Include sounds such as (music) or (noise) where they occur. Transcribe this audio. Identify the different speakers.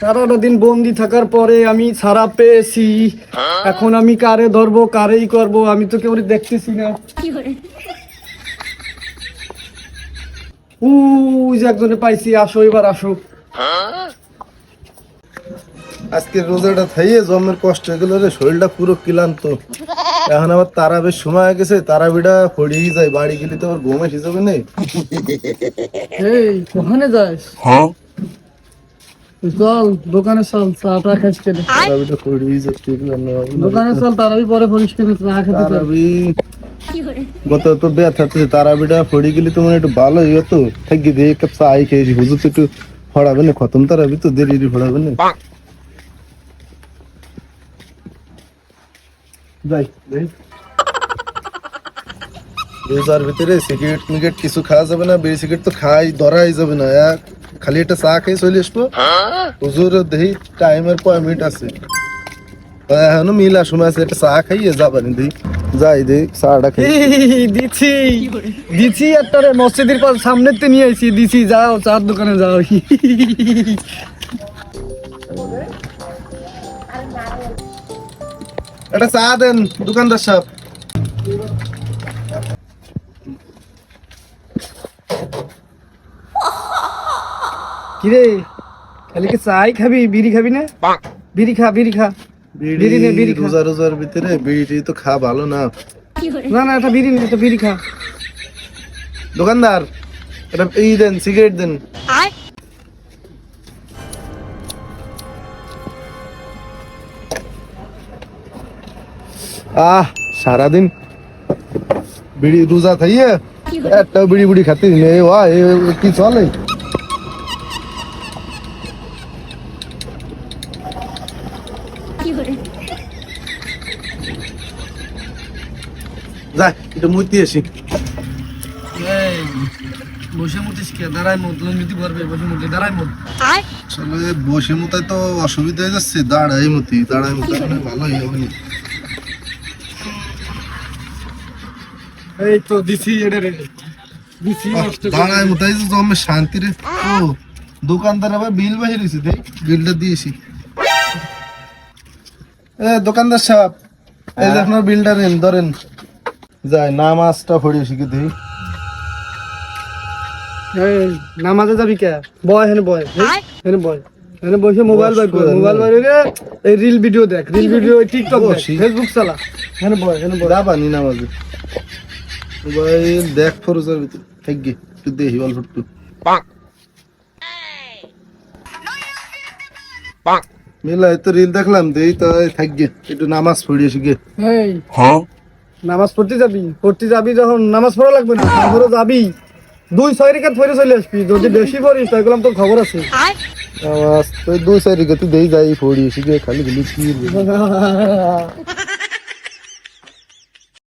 Speaker 1: সারাটা দিন বন্দি থাকার পরে আমি ছাড়া পেয়েছি। এখন আমি কারে ধরবো কারেই করব আমি তো কেউ দেখতেছি না। উই যে একজনে পাইছি আসো এবার আসো।
Speaker 2: আজকে রোজাটা থাইয়ে জমের কষ্ট হয়ে গেল রে শরীরটা পুরো ক্লান্ত। এখন আবার তারা বেশ সময় হয়ে গেছে তারা বিটা ফড়িয়ে যায় বাড়ি গেলে তো আবার ঘুম এসে যাবে না।
Speaker 1: এই ওখানে যাস? চল দোকানে চল চাটা খাস চল পরে চা খেতে
Speaker 2: গত তো তো তারা ফড়ি গেলে তো মানে একটু ভালো হইয়া তো। থাকি দিয়ে কাপ চা আই খেয়েছি হুজুর তো একটু ফড়াবে না খতম তারা তো দেরি দেরি ফড়াবে না। যাই যাই রোজার ভিতরে সিগারেট মিগারেট কিছু খাওয়া যাবে না সিগারেট তো খাই ধরাই যাবে না এক। খালি একটা চা খেয়ে চলে আসব। হুজুর টাইমের কয় মিনিট আছে। তা এখনও মিলা সময় আছে একটা চা খাইয়ে যাবেন যাই চাটা খাই।
Speaker 1: দিছি। দিছি একটা রে মসজিদের পাশ সামনেতে নিয়ে আইছি। দিছি যাও চার দোকানে যাও।
Speaker 2: একটা চা দেন দোকানদার সাহেব।
Speaker 1: কিরে? খালি কি চাই খাবি? বিড়ি খাবি না? বিড়ি খা বিড়ি খা। বিড়ি নে, বিড়ি খা।
Speaker 2: রোজা রোজার ভিতরে বিড়ি তো খা ভালো না।
Speaker 1: না না এটা বিড়ি নে এটা বিড়ি খা।
Speaker 2: দোকানদার এটা এই দেন সিগারেট দেন। আহ সারাদিন বিড়ি রোজা থাইয়ে একটা বিড়ি বুড়ি খাতে নেই ওয়া কি চলে? যা এটা মুতি আসি।
Speaker 1: বসে কে? লঙ্গিতে পারবে
Speaker 2: আসলে বসে মতায় তো অসুবিধা হয়ে যাচ্ছে দাঁড়াই মতি দাঁড়াই মতি ভালোই হবে না।
Speaker 1: এই তো দিছি এটা রে। দিছি নষ্ট করে।
Speaker 2: দাঁড়াই জমে শান্তি রে। ও দোকানদার আবার বিল বাহিরেছে দেই বিলটা দিয়েছি। দোকানদার সাহেব এই যে আপনার বিলটা নেন ধরেন। যাই নামাজটা পড়িয়ে শিখে দিই।
Speaker 1: নামাজে যাবি কে? বয় হেনে বয়। হেনে বয়। হেনে বসে মোবাইল বাইর কর মোবাইল বাইর করে এই রিল ভিডিও দেখ রিল ভিডিও টিকটক। ফেসবুক চালা। হেনে বয় হেনে বয়।
Speaker 2: যাবানি নামাজে? মোবাইল দেখ ফরজার ভিতরে থাকি একটু দেখি অল্প একটু মিলা তো রিল দেখলাম দেই তো থাকি একটু নামাজ পড়িয়ে শিখে
Speaker 1: এই নামাজ পড়তে যাবি? পড়তে যাবি যখন নামাজ পড়া লাগবে না তারপরে যাবি। দুই ছয় রেখাত পড়ে চলে আসবি যদি বেশি পড়িস তাই বললাম তোর খবর আছে।
Speaker 2: নামাজ তুই দুই চারি গতি দেই যাই পড়িয়ে শিখে খালি গেলি কি (laughs)